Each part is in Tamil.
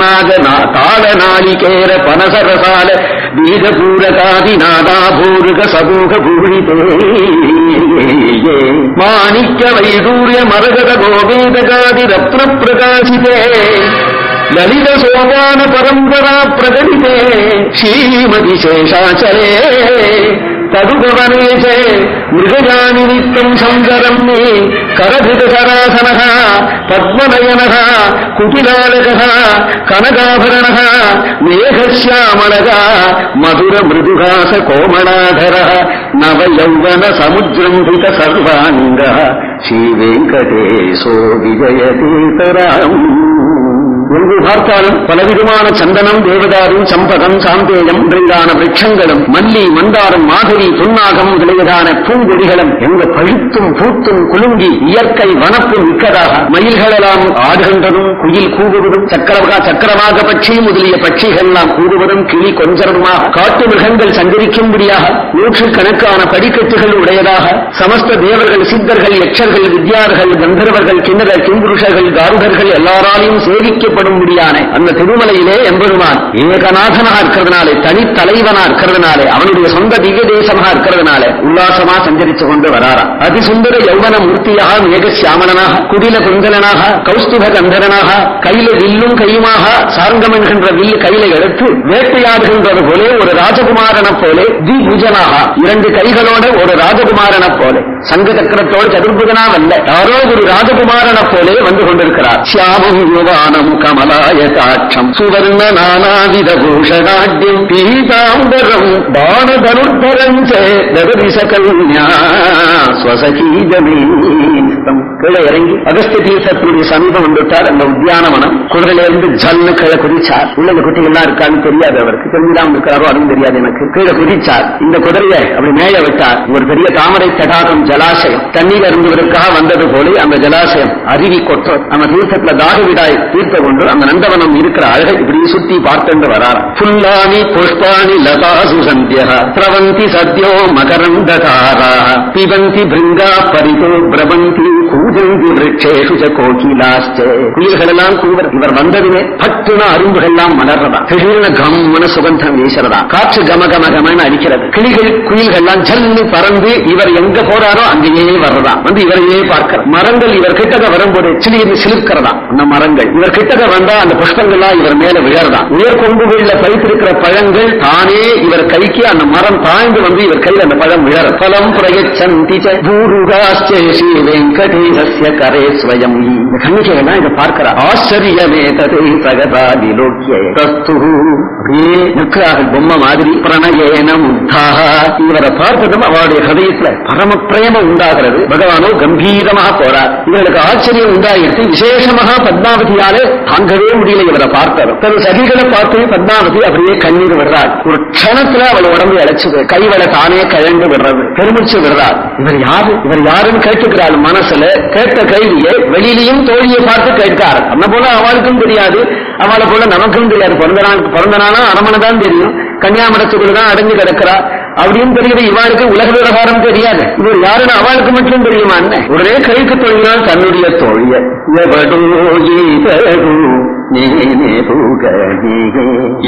நாக கால நாளிகேர பனசரசால பீஜபூரகாதி நாதாபூருக சமூக பூழிதே மாணிக்க வைதூரிய மரகத கோவேதகாதி ரத்ன பிரகாசிதே லலித சோபான பரம்பரா பிரகடிதே. ஸ்ரீமதி சேஷாச்சலே. ததுபவனேசே மிருகஜானி நித்தம் சங்கரம் நீ கரபித சராசனகா. பத்மநயனகா. కుటిలాలక కనకాభరణ మేఘశ్యామళ మధుర మృదుహాస కోమళాధర నవ యౌవన సముద్రంభిత సర్వాంగ శ్రీ వెంకటేశో విజయతీతరాం எங்கு பார்த்தாலும் பலவிதமான சந்தனம் தேவதாரும் சம்பகம் சாந்தேயம் முதலான விரட்சங்களும் மல்லி மந்தாரம் மாதிரி புன்னாகம் முதலியதான பூங்கொடிகளும் எங்க பழுத்தும் பூத்தும் குலுங்கி இயற்கை வனப்பு மிக்கதாக. மயில்களெல்லாம் ஆடுகின்றதும் குயில் கூவுவதும் சக்கரவகா சக்கரவாக பட்சி முதலிய பட்சிகள் எல்லாம் கூறுவதும் கிளி கொஞ்சரமாக. காட்டு மிருகங்கள் சஞ்சரிக்கும்படியாக நூற்றுக்கணக்கான படிக்கட்டுகள் உடையதாக. சமஸ்த தேவர்கள் சித்தர்கள் யட்சர்கள் வித்யார்கள் கந்தர்வர்கள் கிணறு கிம்புருஷர்கள் காருடர்கள் எல்லாராலையும் சேவிக்கப்படும்படியான அந்த திருமலையிலே எம்பெருமான் ஏகநாதனா இருக்கிறதுனாலே தனித்தலைவனா இருக்கிறதுனாலே அவனுடைய சொந்த திவ்ய தேசமா இருக்கிறதுனாலே உல்லாசமா சஞ்சரிச்சு கொண்டு வராரா அதிசுந்தர யௌவன மூர்த்தியாக மேகசியாமனாக குடில குந்தலனாக கௌஸ்துப கந்தரனாக கையில வில்லும் கையுமாக சார்கம் என்கின்ற வில்லு கையில எடுத்து வேட்டையாடுகின்றது போலே ஒரு ராஜகுமாரனை போலே திபுஜனாக இரண்டு கைகளோட ஒரு ராஜகுமாரனை போலே. சங்க சக்கரத்தோடு சதுர்புஜனா வல்ல யாரோ ஒரு ராஜகுமாரனை போலே வந்து கொண்டிருக்கிறார். சியாமம் யுவானம் கமலாய தாட்சம் சுவர்ண நானாவித பூஷணாட்யம் பீதாம்பரம் பானதனுர்பரம் சேதரிச கல்யா ஸ்வசகீதமீஸ்தம் கீழே இறங்கி அகஸ்த தீர்த்தத்தினுடைய சமீபம் வந்துட்டார் அந்த உத்தியானவனம் குதிரையில இருந்து ஜல்னு கீழே குதிச்சார். உள்ள இந்த குட்டிகள்லாம் இருக்கான்னு தெரியாது அவருக்கு. தெரிஞ்சுதான் இருக்கிறாரோ அதுவும் தெரியாது எனக்கு. கீழே குதிச்சார். இந்த குதிரையை அப்படி மேய விட்டார் ஒரு பெரிய தாமரை தடாகம் ஜலாசயம். தண்ணீர் அருந்துவதற்காக வந்தது போல அந்த ஜலாசயம் அருவி கொற்ற. அந்த தீர்த்தத்துல தாகவிடாய் தீர்த்த கொண்டு அந்த நந்தவனம் இருக்கிற அழகை இப்படி சுத்தி பார்த்துண்டு வரார் புல்லாணி புஷ்பாணி லதாசு சந்திய திரவந்தி சத்யோ மகரந்தகாரா பிபந்தி பிருங்கா பரிதோ பிரபந்தி. கூஜந்தி விரட்சேஷு ச கோகிலாஸ்சே குயில்கள் எல்லாம் கூவர் இவர் வந்ததுமே பட்டுன அரும்புகள்லாம் மலர்றதா. திடீர்னு கம்மன சுகந்தம் வீசுறதா. காற்று கம கம கமன்னு அடிக்கிறது. கிளிகள் குயில்கள்லாம் ஜல்லு பறந்து இவர் எங்க போறாரோ அங்கேயே வர்றதா. வந்து இவரையே பார்க்கிற மரங்கள் இவர் கிட்டத வரும்போது சிலிர்ந்து சிலிர்க்கிறதா. அந்த மரங்கள். இவர் கிட்டத வந்தா அந்த புஷ்பங்கள்லாம் இவர் மேல விழறதா. உயர் கொம்புகளில் பறித்திருக்கிற பழங்கள் தானே இவர் கைக்கு அந்த மரம் தாழ்ந்து வந்து இவர் கையில் அந்த பழம் விழற பலம் பிரயச்சந்தி ச பூருகாஸ்சே ஸ்ரீ வெங்கடேசஸ்ய கரே ஸ்வயம் இந்த கண்ணிக்கையெல்லாம் இதை பார்க்கிறார் ஆச்சரியமே ததை பிரகதாதி லோக்கிய தஸ்து அப்படியே நிற்கிறார்கள் பொம்மை மாதிரி பிரணயேன முத்தாக இவரை பார்த்ததும் அவருடைய ஹதயத்துல பரம பிரேமம் உண்டாகிறது பகவானோ கம்பீரமாக போறார் இவர்களுக்கு ஆச்சரியம் உண்டாயிட்டு விசேஷமாக பத்மாவதியாலே தாங்கவே முடியல இவரை பார்த்தது தன் சகிகளை பார்த்து பத்மாவதி அப்படியே கண்ணீர் விடுறாள் ஒரு க்ஷணத்துல அவள் உடம்பு இழைச்சது கைவளை தானே கழண்டு விடுறது. பெருமிச்சு விடுறாள் இவர் யாரு? இவர் யாருன்னு கேட்டுக்கிறாள் மனசுல. கேட்ட கேள்வியை வெளியிலையும் தோழியை பார்த்து கேட்கார். அந்த போல அவளுக்கும் தெரியாது. அவளை போல நமக்கும் தெரியாது. பிறந்த நாள் பிறந்த நாளா அரமனை தான் தெரியும். கன்னியாமரத்துக்குள்ள தான் அடைஞ்சு கிடக்கிறா. அப்படின்னு தெரியுது இவாளுக்கு உலக விவகாரம் தெரியாது. இவர் யாருன்னு அவளுக்கு மட்டும் தெரியுமா என்ன? ஒரே கைக்கு தொழிலால் தன்னுடைய தோழிய.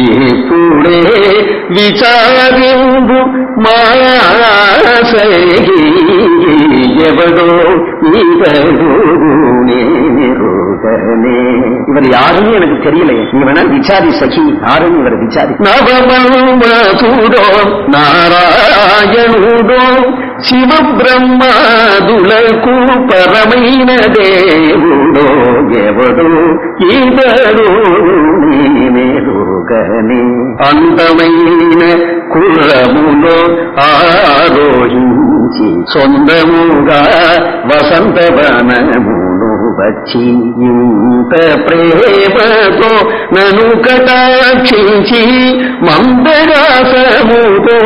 ఇప్పుడే విచారింపు మాయాసగి ఎవడో நீருகனே இவர் யாருன்னு எனக்கு தெரியலையே நீ வேணா விசாரி சகி யாருன்னு இவர் விசாரி நவமூடோ నారాయణుడో శివ బ్రహ్మాదులకు పరమైన దేవుడో ఎవడు? ఇతడు నేరుగని అందమైన కుర్రములో ఆరోహించి సొందముగా వసంతవనమును వచ్చి ఇంత ప్రేమతో నను కటాక్షించి మందరాసముతో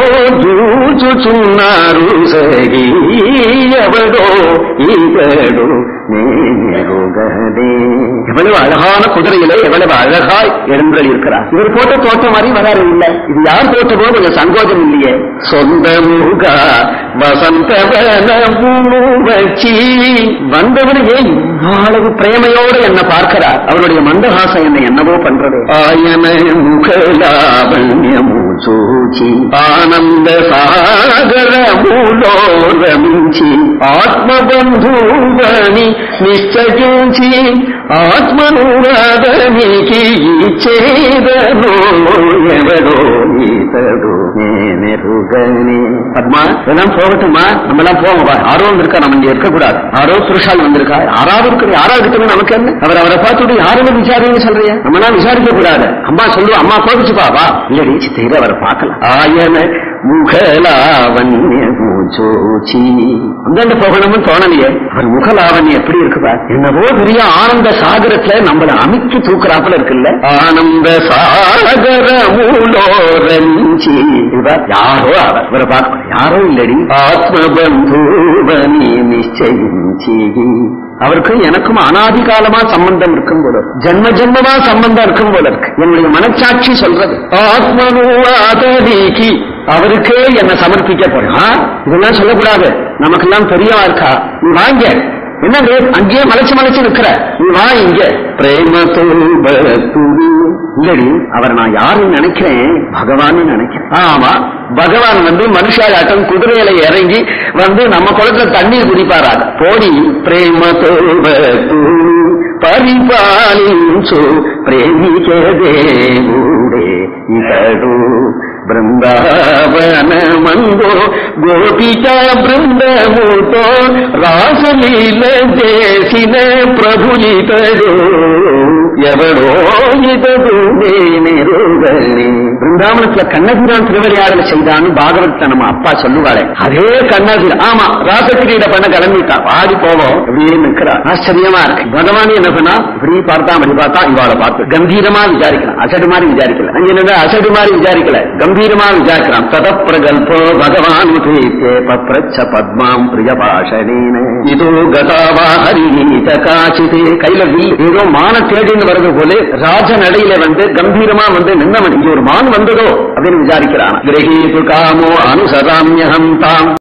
చూచుచున్నారు సరి ఎవడో ఇతడు நேருகதே எவ்வளவு அழகான குதிரையிலே எவ்வளவு அழகாய் எழுந்தல் இருக்கிறார் இவர் போட்ட தோட்டம் மாதிரி வராரு இல்ல இது யார் தோட்டமோ கொஞ்சம் சங்கோஜம் இல்லையே சொந்த முருகா வசந்தவன வச்சி வந்தவர் ஏன் இவ்வளவு பிரேமையோடு என்ன பார்க்கிறார் அவருடைய மந்தஹாசம் என்ன என்னவோ பண்றது ஆயன గమ్యము చూచి ఆనంద సాగరములో రమించి ఆత్మబంధువని నిశ్చయించి ఆత్మను రాధనికి చేదను ఎవరో கடுமே இதெல்லாம் போகட்டுமா நம்ம எல்லாம் போவோம்பா ஆர்வம் இருக்கா? நம்ம இங்க இருக்கக்கூடாது. ஆரோ சுருஷால் வந்திருக்கா? யாராவது இருக்கு யாராவது இருக்கணும் நமக்கு என்ன? அவர் அவரை பார்த்துட்டு யாருமே விசாரின்னு சொல்றீங்க நம்ம எல்லாம் விசாரிக்க கூடாது அம்மா சொல்லுவா அம்மா கோபிச்சுப்பா வா. இல்லடி சித்தையில அவரை பார்க்கலாம். ஆயன முகலாவன்ய முகலாவண்யூச்சி அந்தாண்ட போகணும்னு தோணலையே. அவர் முகலாவண்யம் எப்படி இருக்குதா என்னவோ பெரிய ஆனந்த சாகரத்துல நம்மள அமைக்கி தூக்குறாப்புல இருக்குல்ல? ஆனந்த சாகர மூலோரஞ்சி. யாரோ அவர். இவரை பார்க்க யாரோ இல்லடி. ஆத்மபந்தூவனி நிச்சயிச்சி அவருக்கும் எனக்கும் அனாதி காலமா சம்பந்தம் இருக்கும் போல. ஜென்ம ஜென்மமா சம்பந்தம் இருக்கும் போல இருக்கு. என்னுடைய மனச்சாட்சி சொல்றது. ஆத்மனுவாதீகி அவருக்கே என்னை சமர்ப்பிக்கப்படும் போறான். இதெல்லாம் சொல்லக்கூடாது. நமக்கெல்லாம் பெரியவா இருக்கா? நீ வாங்க என்ன அங்கேயே மலைச்சு மலைச்சு நிற்கிற நீ வா இங்க. பிரேம இல்லடி அவர் நான் யாருன்னு நினைக்கிறேன். பகவான் நினைக்கிறேன். ஆமா பகவான் வந்து மனுஷாட்டம் குதிரையில இறங்கி வந்து நம்ம குளத்துல தண்ணீர் குடிப்பாரா போடி பிரேம பரிபாலின் பிரேமிகே தேவூடே బృందావనమందు గోపిక బృందముతో రాసలీల చేసిన ప్రభునితడు. எவளோ பிருந்தாவனத்துல கண்ணகிரான் திருவரையாடல செய்தான்னு பாகவத்த நம்ம அப்பா சொல்லுவாளே. அதே கண்ணகிரான் ஆமா ராசக்கிரீட பண்ண கிளம்பிட்டான். பாடி போவோம். இப்படியே நிற்கிறான் ஆச்சரியமா இருக்கு. பகவான் என்ன பண்ணா இப்படி பார்த்தா அப்படி பார்த்தா இவாளை பார்த்து. கம்பீரமா விசாரிக்கலாம். அசடு மாதிரி விசாரிக்கல. அங்க என்ன அசடு மாதிரி விசாரிக்கல. கம்பீரமா விசாரிக்கலாம் தத பிரகல்போ பகவான் பப்ரச்ச பத்மாம் பிரிய பாஷணேன இதோ கதாவா ஹரிணீத காச்சிதே கையில வில் ஏதோ மான தேடின்னு வருது போல ராஜ நடையில வந்து கம்பீரமா வந்து நின்னவன். இங்க ஒரு மான் வந்ததோ அப்படின்னு விசாரிக்கிறான். கிரகீது காமோ அனுசராமியகம் தாம்.